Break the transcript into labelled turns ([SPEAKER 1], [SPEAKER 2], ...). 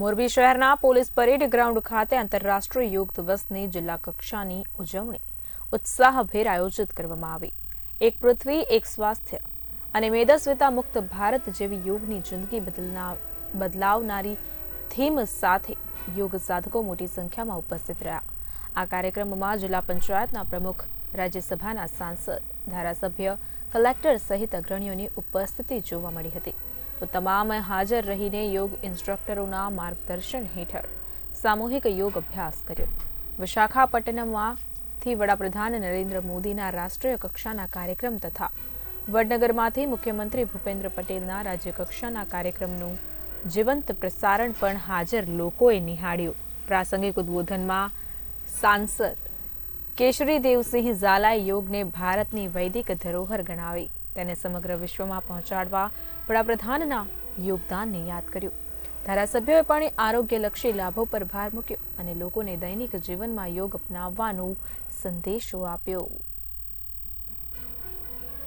[SPEAKER 1] મોરબી શહેરના police parade ground ખાતે આંતરરાષ્ટ્રીય યોગ દિવસની જિલ્લા કક્ષાની ઉજવણી ઉત્સાહભેર આયોજિત કરવામાં આવી. એક પૃથ્વી, એક સ્વાસ્થ્ય અને મેદસ્વીતા મુક્ત ભારત જેવી યોગની જિંદગી બદલાવનારી થીમ સાથે યોગ સાધકો મોટી સંખ્યામાં ઉપસ્થિત રહ્યા. આ કાર્યક્રમમાં જિલ્લા પંચાયતના પ્રમુખ, રાજ્યસભાના સાંસદ, ધારાસભ્ય, કલેક્ટર સહિત અગ્રણીઓની ઉપસ્થિતિ જોવા મળી હતી. તો તમામ હાજર રહીને યોગ ઇન્સ્ટ્રક્ટરોના માર્ગદર્શન હેઠળ સામૂહિક યોગ અભ્યાસ કર્યો. વિશાખાપટ્ટનમમાંથી વડાપ્રધાન નરેન્દ્ર મોદીના રાષ્ટ્રીય કક્ષાના કાર્યક્રમ તથા વડનગરમાંથી મુખ્યમંત્રી ભૂપેન્દ્ર પટેલના રાજ્ય કક્ષાના કાર્યક્રમનું જીવંત પ્રસારણ પણ હાજર લોકોએ નિહાળ્યું. પ્રાસંગિક ઉદ્બોધનમાં સાંસદ કેશરી દેવસિંહ ઝાલાએ યોગને ભારતની વૈદિક ધરોહર ગણાવી. તેને સમગ્ર વિશ્વમાં પહોંચાડવા વડાપ્રધાનના યોગદાનને યાદ કર્યું. ધારાસભ્યોએ પણ આરોગ્યલક્ષી લાભો પર ભાર મૂક્યો અને લોકોને દૈનિક જીવનમાં યોગ અપનાવવાનો સંદેશો આપ્યો.